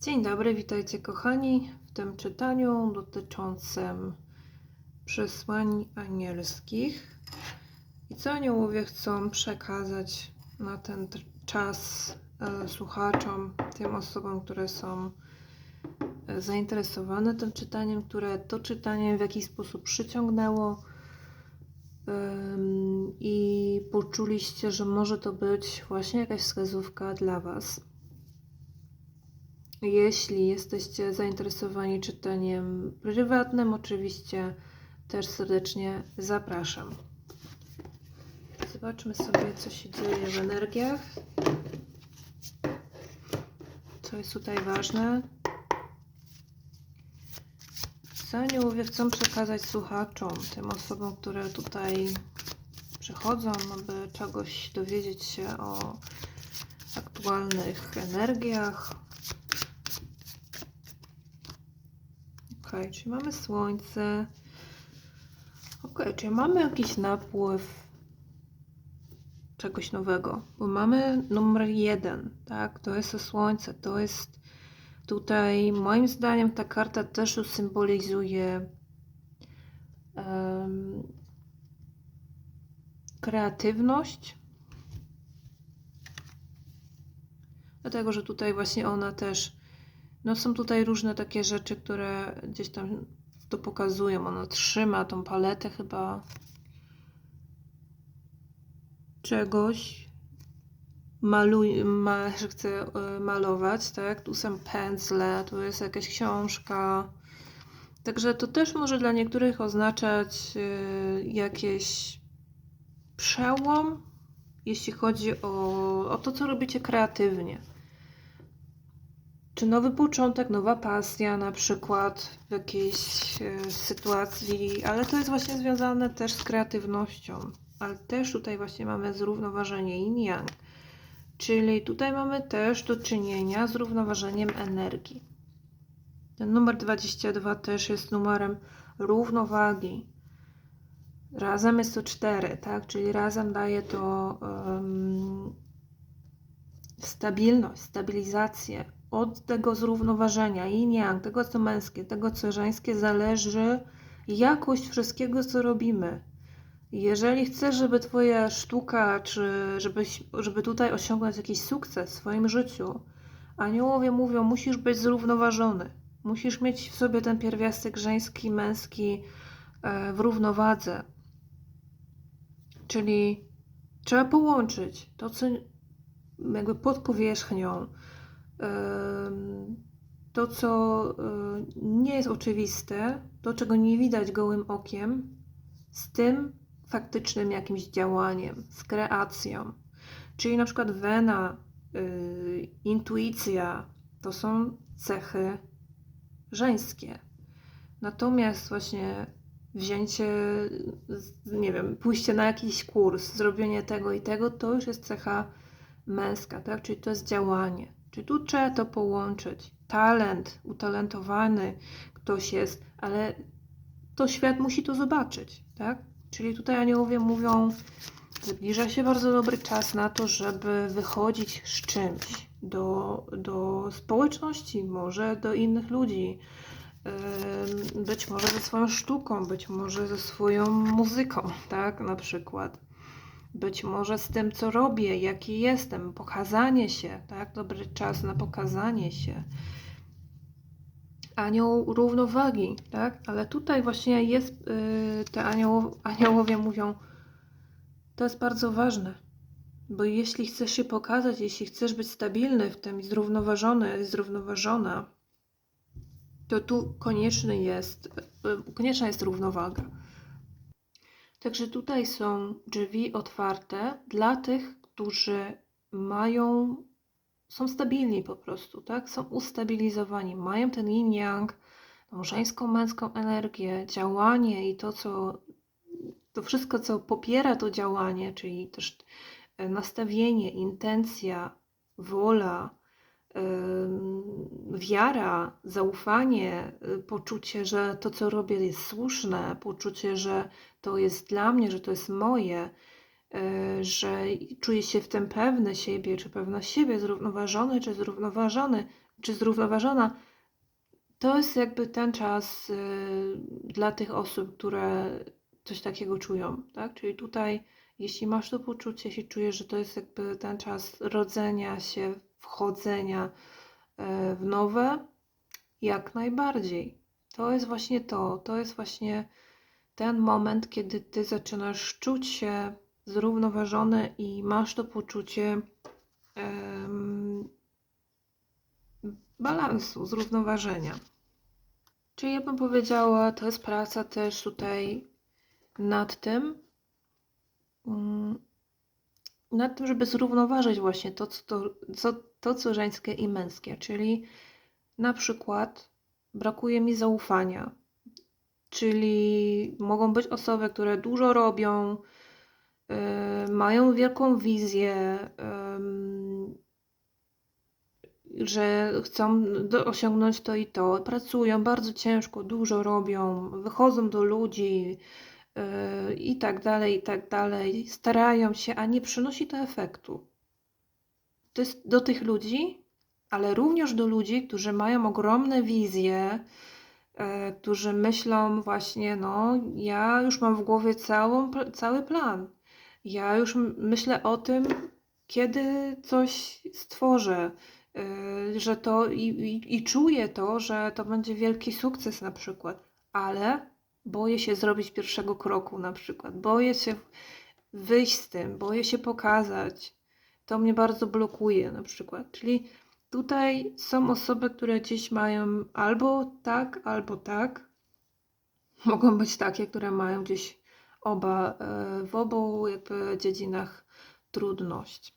Dzień dobry, witajcie kochani w tym czytaniu dotyczącym przesłań anielskich i co aniołowie chcą przekazać na ten czas e, słuchaczom, tym osobom, które są e, zainteresowane tym czytaniem, które to czytanie w jakiś sposób przyciągnęło i poczuliście, że może to być właśnie jakaś wskazówka dla Was. Jeśli jesteście zainteresowani czytaniem prywatnym, oczywiście też serdecznie zapraszam. Zobaczmy sobie, co się dzieje w energiach. Co jest tutaj ważne. Co aniołowie chcą przekazać słuchaczom, tym osobom, które tutaj przychodzą, aby czegoś dowiedzieć się o aktualnych energiach, Ok, czyli mamy słońce. Ok, czyli mamy jakiś napływ czegoś nowego, bo mamy numer jeden, tak? To jest to słońce, to jest tutaj, moim zdaniem, ta karta też symbolizuje um, kreatywność. Dlatego, że tutaj właśnie ona też no są tutaj różne takie rzeczy, które gdzieś tam to pokazują. Ona trzyma tą paletę chyba czegoś. Maluje, ma, że chce e, malować, tak? Tu są pędzle, tu jest jakaś książka. Także to też może dla niektórych oznaczać y, jakieś przełom, jeśli chodzi o, o to, co robicie kreatywnie. Czy nowy początek, nowa pasja na przykład w jakiejś e, sytuacji, ale to jest właśnie związane też z kreatywnością. Ale też tutaj właśnie mamy zrównoważenie yin-yang. Czyli tutaj mamy też do czynienia z równoważeniem energii. Ten numer 22 też jest numerem równowagi. Razem jest to 4, tak? Czyli razem daje to um, stabilność, stabilizację, od tego zrównoważenia yin yang, tego co męskie, tego co żeńskie zależy jakość wszystkiego co robimy. Jeżeli chcesz, żeby twoja sztuka, czy żebyś, żeby tutaj osiągnąć jakiś sukces w swoim życiu, aniołowie mówią, musisz być zrównoważony. Musisz mieć w sobie ten pierwiastek żeński, męski e, w równowadze. Czyli trzeba połączyć to, co jakby pod powierzchnią, to, co e, nie jest oczywiste, to, czego nie widać gołym okiem, z tym faktycznym jakimś działaniem, z kreacją. Czyli na przykład wena, yy, intuicja to są cechy żeńskie. Natomiast właśnie wzięcie, nie wiem, pójście na jakiś kurs, zrobienie tego i tego, to już jest cecha męska, tak? Czyli to jest działanie. Czyli tu trzeba to połączyć. Talent, utalentowany ktoś jest, ale to świat musi to zobaczyć, tak? Czyli tutaj aniołowie mówią, zbliża się bardzo dobry czas na to, żeby wychodzić z czymś do, do społeczności, może do innych ludzi, być może ze swoją sztuką, być może ze swoją muzyką, tak, na przykład być może z tym, co robię, jaki jestem, pokazanie się, tak? Dobry czas na pokazanie się. Anioł równowagi, tak? Ale tutaj właśnie jest, yy, te anioł, aniołowie mówią, to jest bardzo ważne, bo jeśli chcesz się pokazać, jeśli chcesz być stabilny w tym zrównoważony, zrównoważona, to tu konieczny jest, yy, konieczna jest równowaga. Także tutaj są drzwi otwarte dla tych, którzy mają, są stabilni po prostu, tak? Są ustabilizowani, mają ten yin-yang, żeńską, męską energię, działanie i to, co, to wszystko, co popiera to działanie, czyli też nastawienie, intencja, wola, wiara, zaufanie, y, poczucie, że to, co robię, jest słuszne, poczucie, że to jest dla mnie, że to jest moje, e, że czuje się w tym pewny siebie, czy pewna siebie, zrównoważony, czy zrównoważony, czy zrównoważona, to jest jakby ten czas y, dla tych osób, które coś takiego czują, tak? Czyli tutaj, jeśli masz to poczucie, jeśli czujesz, że to jest jakby ten czas rodzenia się, wchodzenia y, w nowe, jak najbardziej. To jest właśnie to, to jest właśnie ten moment, kiedy ty zaczynasz czuć się zrównoważony i masz to poczucie em, balansu, zrównoważenia. Czyli ja bym powiedziała, to jest praca też tutaj nad tym, nad tym, żeby zrównoważyć właśnie to, co, to, co, to, co żeńskie i męskie. Czyli na przykład brakuje mi zaufania, czyli mogą być osoby, które dużo robią, yy, mają wielką wizję, yy, że chcą do, osiągnąć to i to, pracują bardzo ciężko, dużo robią, wychodzą do ludzi i tak dalej, i tak dalej, starają się, a nie przynosi to efektu. To jest do tych ludzi, ale również do ludzi, którzy mają ogromne wizje, yy, którzy myślą właśnie, no, ja już mam w głowie całą, cały plan. Ja już myślę o tym, kiedy coś stworzę, yy, że to i, i, i czuję to, że to będzie wielki sukces na przykład, ale boję się zrobić pierwszego kroku na przykład, boję się wyjść z tym, boję się pokazać. To mnie bardzo blokuje na przykład. Czyli tutaj są osoby, które gdzieś mają albo tak, albo tak. Mogą być takie, które mają gdzieś oba, yy, w obu jakby dziedzinach trudność.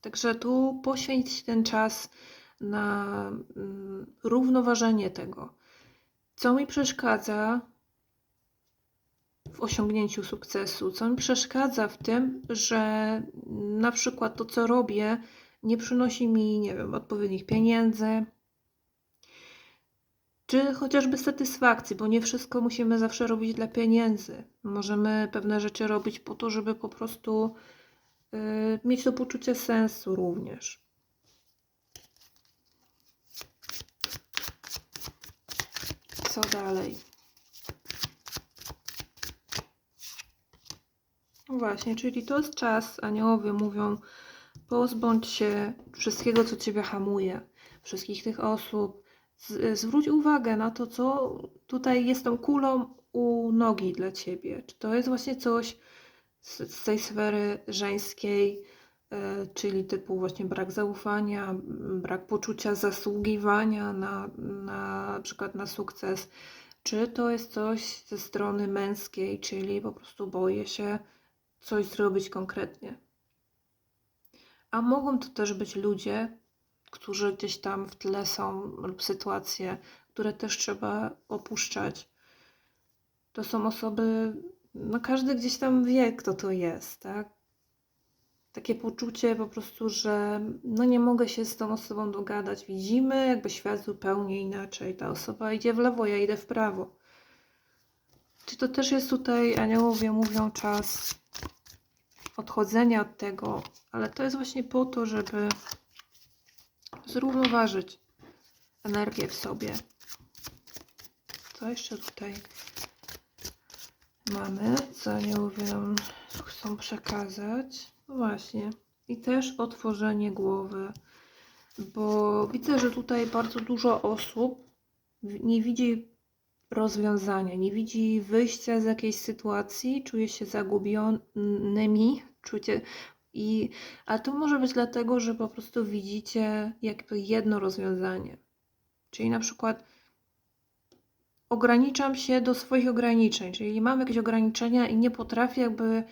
Także tu poświęć ten czas na mm, równoważenie tego, co mi przeszkadza w osiągnięciu sukcesu, co mi przeszkadza w tym, że na przykład to, co robię, nie przynosi mi, nie wiem, odpowiednich pieniędzy, czy chociażby satysfakcji, bo nie wszystko musimy zawsze robić dla pieniędzy. Możemy pewne rzeczy robić po to, żeby po prostu y, mieć to poczucie sensu również. Co dalej? No Właśnie, czyli to jest czas, aniołowie mówią, pozbądź się wszystkiego, co Ciebie hamuje, wszystkich tych osób. Z, zwróć uwagę na to, co tutaj jest tą kulą u nogi dla Ciebie. Czy to jest właśnie coś z, z tej sfery żeńskiej, czyli typu właśnie brak zaufania, brak poczucia zasługiwania na, na przykład na sukces, czy to jest coś ze strony męskiej, czyli po prostu boję się coś zrobić konkretnie. A mogą to też być ludzie, którzy gdzieś tam w tle są, lub sytuacje, które też trzeba opuszczać. To są osoby, no każdy gdzieś tam wie, kto to jest, tak? Takie poczucie po prostu, że no nie mogę się z tą osobą dogadać. Widzimy jakby świat zupełnie inaczej. Ta osoba idzie w lewo, ja idę w prawo. Czy to też jest tutaj, aniołowie mówią, czas odchodzenia od tego, ale to jest właśnie po to, żeby zrównoważyć energię w sobie. Co jeszcze tutaj mamy, co aniołowie nam chcą przekazać? Właśnie. I też otworzenie głowy, bo widzę, że tutaj bardzo dużo osób nie widzi rozwiązania, nie widzi wyjścia z jakiejś sytuacji, czuje się zagubionymi, czujecie i, a to może być dlatego, że po prostu widzicie jakby jedno rozwiązanie. Czyli na przykład ograniczam się do swoich ograniczeń, czyli mam jakieś ograniczenia i nie potrafię jakby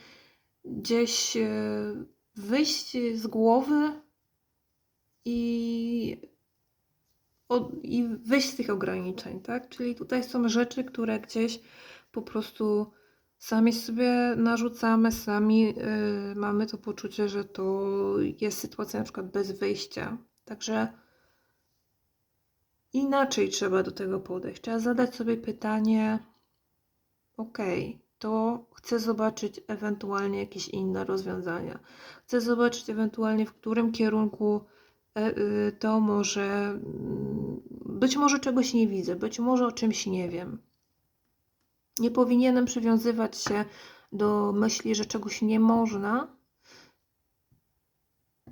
gdzieś e, wyjść z głowy i, od, i wyjść z tych ograniczeń, tak? Czyli tutaj są rzeczy, które gdzieś po prostu sami sobie narzucamy, sami yy, mamy to poczucie, że to jest sytuacja na przykład bez wyjścia. Także inaczej trzeba do tego podejść. Trzeba zadać sobie pytanie, ok, to chcę zobaczyć ewentualnie jakieś inne rozwiązania. Chcę zobaczyć ewentualnie, w którym kierunku e, y, to może. mm, Być może czegoś nie widzę, być może o czymś nie wiem. Nie powinienem przywiązywać się do myśli, że czegoś nie można,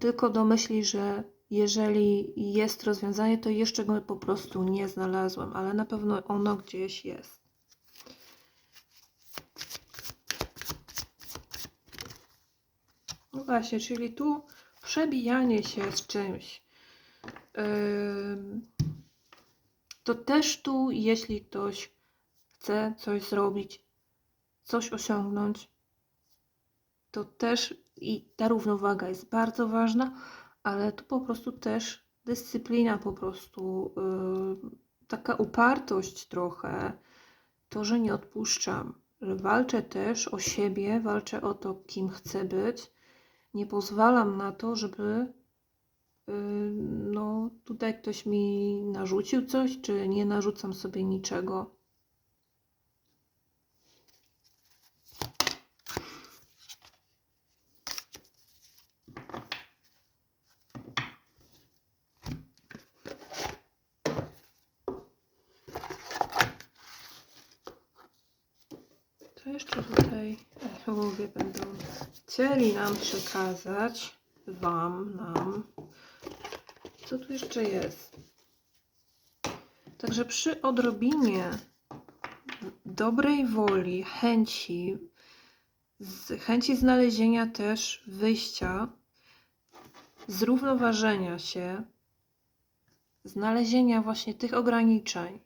tylko do myśli, że jeżeli jest rozwiązanie, to jeszcze go po prostu nie znalazłem, ale na pewno ono gdzieś jest. No właśnie, czyli tu przebijanie się z czymś. Ym, To też tu, jeśli ktoś chce coś zrobić, coś osiągnąć, to też i ta równowaga jest bardzo ważna, ale tu po prostu też dyscyplina, po prostu taka upartość trochę, to, że nie odpuszczam, że walczę też o siebie, walczę o to, kim chcę być. Nie pozwalam na to, żeby yy, no, tutaj ktoś mi narzucił coś, czy nie narzucam sobie niczego. Co jeszcze tutaj aniołowie będą chcieli nam przekazać? Wam, nam. Co tu jeszcze jest? Także przy odrobinie dobrej woli, chęci, chęci znalezienia też wyjścia, zrównoważenia się, znalezienia właśnie tych ograniczeń,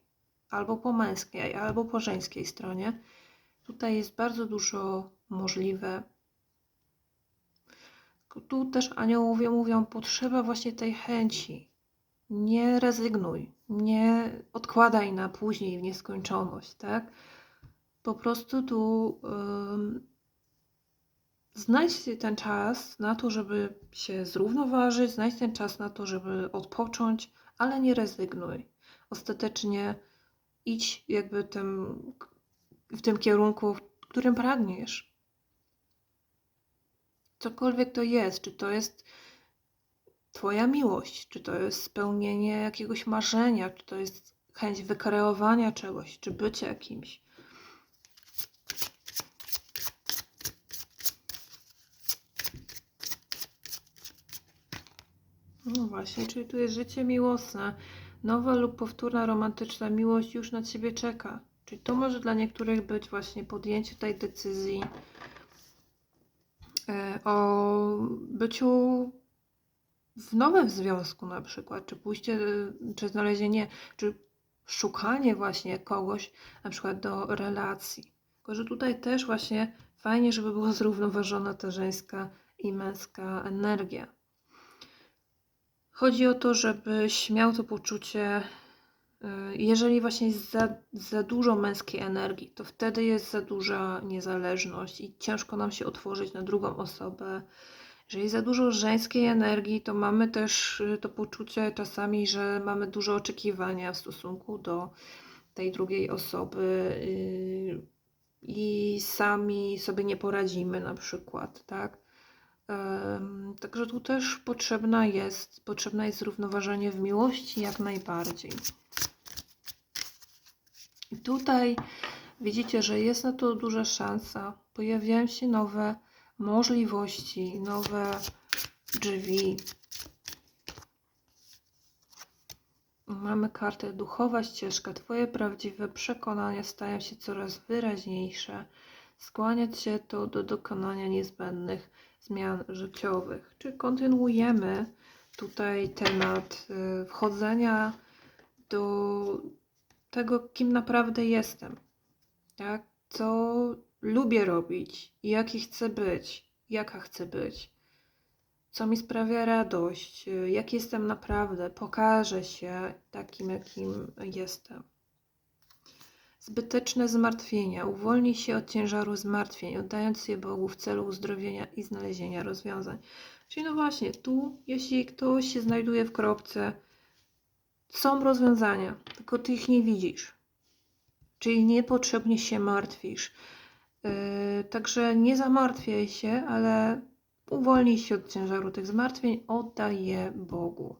albo po męskiej, albo po żeńskiej stronie, Tutaj jest bardzo dużo możliwe. Tu też aniołowie mówią, potrzeba właśnie tej chęci. Nie rezygnuj, nie odkładaj na później w nieskończoność, tak? Po prostu tu znajdź ten czas na to, żeby się zrównoważyć, znajdź ten czas na to, żeby odpocząć, ale nie rezygnuj. Ostatecznie idź jakby tym w tym kierunku, w którym pragniesz. Cokolwiek to jest, czy to jest Twoja miłość, czy to jest spełnienie jakiegoś marzenia, czy to jest chęć wykreowania czegoś, czy bycia kimś. No właśnie, czyli tu jest życie miłosne. Nowa lub powtórna romantyczna miłość już na Ciebie czeka. Czyli to może dla niektórych być właśnie podjęcie tej decyzji o byciu w nowym związku na przykład, czy pójście, czy znalezienie, czy szukanie właśnie kogoś na przykład do relacji. Tylko, że tutaj też właśnie fajnie, żeby była zrównoważona ta żeńska i męska energia. Chodzi o to, żebyś miał to poczucie, jeżeli właśnie jest za, za dużo męskiej energii, to wtedy jest za duża niezależność i ciężko nam się otworzyć na drugą osobę. Jeżeli za dużo żeńskiej energii, to mamy też y, to poczucie czasami, że mamy dużo oczekiwania w stosunku do tej drugiej osoby y, i sami sobie nie poradzimy na przykład, tak? Także tu też potrzebna jest, potrzebne jest zrównoważenie w miłości jak najbardziej. Tutaj widzicie, że jest na to duża szansa. Pojawiają się nowe możliwości, nowe drzwi. Mamy kartę duchowa ścieżka. Twoje prawdziwe przekonania stają się coraz wyraźniejsze. Skłaniać się to do dokonania niezbędnych zmian życiowych. Czy kontynuujemy tutaj temat y, wchodzenia do tego, kim naprawdę jestem, tak? Co lubię robić, jaki chcę być, jaka chcę być, co mi sprawia radość, y, jaki jestem naprawdę, pokażę się takim, jakim jestem. Zbyteczne zmartwienia. Uwolnij się od ciężaru zmartwień, oddając je Bogu w celu uzdrowienia i znalezienia rozwiązań. Czyli no właśnie, tu, jeśli ktoś się znajduje w kropce, są rozwiązania, tylko ty ich nie widzisz. Czyli niepotrzebnie się martwisz. Yy, także nie zamartwiaj się, ale uwolnij się od ciężaru tych zmartwień, oddaj je Bogu.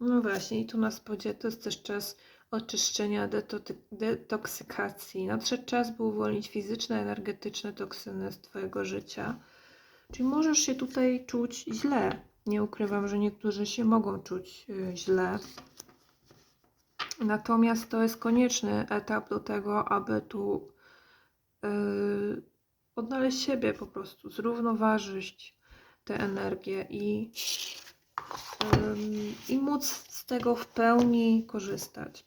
No właśnie, i tu na spodzie to jest też czas oczyszczenia, deto- detoksykacji. Nadszedł czas, by uwolnić fizyczne, energetyczne toksyny z Twojego życia. Czyli możesz się tutaj czuć źle. Nie ukrywam, że niektórzy się mogą czuć y, źle. Natomiast to jest konieczny etap do tego, aby tu yy, odnaleźć siebie po prostu, zrównoważyć te energie i, ym, i móc z tego w pełni korzystać.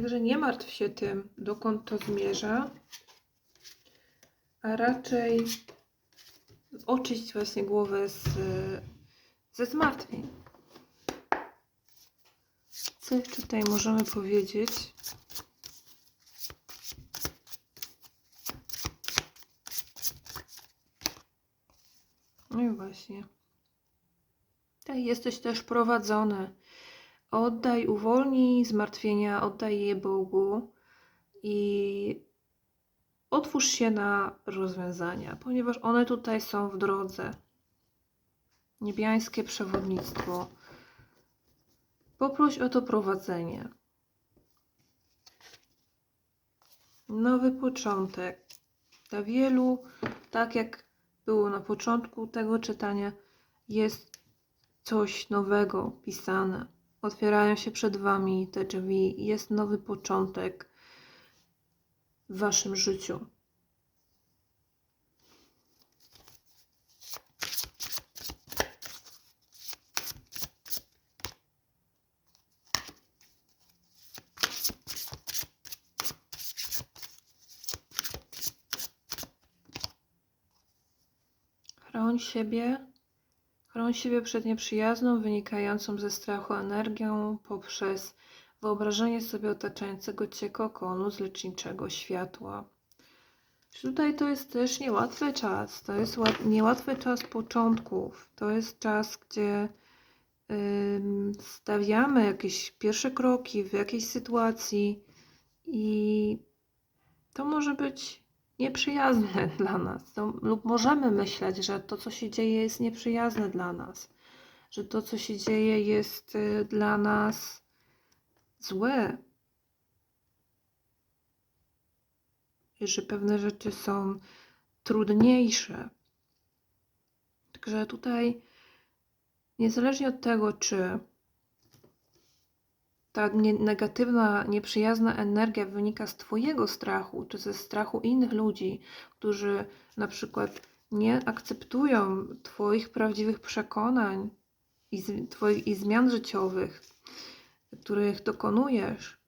Także nie martw się tym, dokąd to zmierza, a raczej oczyść właśnie głowę z, ze zmartwień. Co jeszcze tutaj możemy powiedzieć? No i właśnie. Tutaj jesteś też prowadzony. Oddaj, uwolnij zmartwienia, oddaj je Bogu i otwórz się na rozwiązania, ponieważ one tutaj są w drodze. Niebiańskie przewodnictwo. Poproś o to prowadzenie. Nowy początek. Dla wielu, tak jak było na początku tego czytania, jest coś nowego pisane. Otwierają się przed Wami te drzwi, jest nowy początek w Waszym życiu. Chroń siebie, chroń siebie przed nieprzyjazną, wynikającą ze strachu energią poprzez wyobrażenie sobie otaczającego Cię kokonu z leczniczego światła. Tutaj to jest też niełatwy czas. To jest łat- niełatwy czas początków. To jest czas, gdzie ym, stawiamy jakieś pierwsze kroki w jakiejś sytuacji i to może być nieprzyjazne dla nas. To, lub możemy myśleć, że to, co się dzieje, jest nieprzyjazne dla nas, że to, co się dzieje, jest y, dla nas złe, że pewne rzeczy są trudniejsze. Także tutaj, niezależnie od tego, czy ta nie, negatywna, nieprzyjazna energia wynika z Twojego strachu, czy ze strachu innych ludzi, którzy na przykład nie akceptują Twoich prawdziwych przekonań i, z, twoich, i zmian życiowych, których dokonujesz.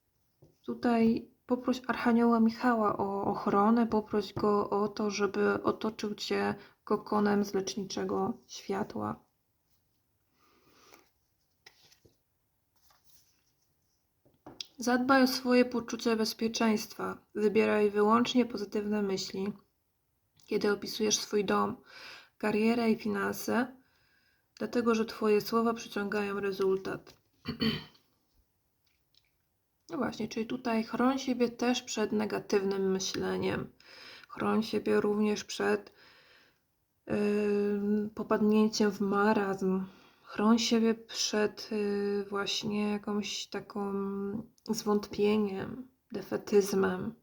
Tutaj poproś Archanioła Michała o ochronę, poproś go o to, żeby otoczył Cię kokonem z leczniczego światła. Zadbaj o swoje poczucie bezpieczeństwa. Wybieraj wyłącznie pozytywne myśli, kiedy opisujesz swój dom, karierę i finanse, dlatego że Twoje słowa przyciągają rezultat. No właśnie, czyli tutaj chroń siebie też przed negatywnym myśleniem. Chroń siebie również przed yy, popadnięciem w marazm. Chroń siebie przed yy, właśnie jakąś taką zwątpieniem, defetyzmem.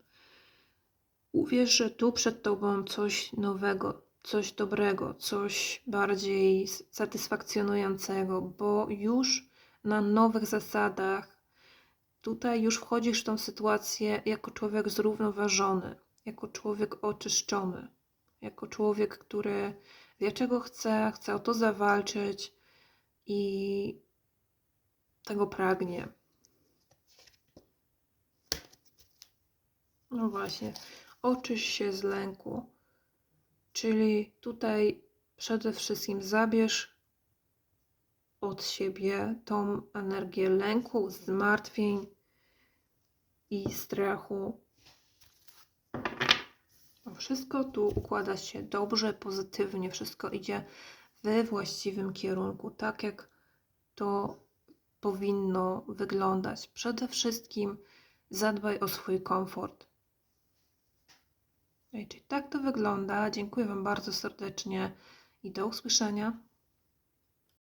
Uwierz, że tu przed Tobą coś nowego, coś dobrego, coś bardziej satysfakcjonującego, bo już na nowych zasadach tutaj już wchodzisz w tą sytuację jako człowiek zrównoważony, jako człowiek oczyszczony, jako człowiek, który wie czego chce, chce o to zawalczyć i tego pragnie. No właśnie, oczyś się z lęku, czyli tutaj przede wszystkim zabierz od siebie tą energię lęku, zmartwień i strachu. Wszystko tu układa się dobrze, pozytywnie, wszystko idzie we właściwym kierunku, tak jak to powinno wyglądać. Przede wszystkim zadbaj o swój komfort. Ej, czyli tak to wygląda. Dziękuję Wam bardzo serdecznie i do usłyszenia.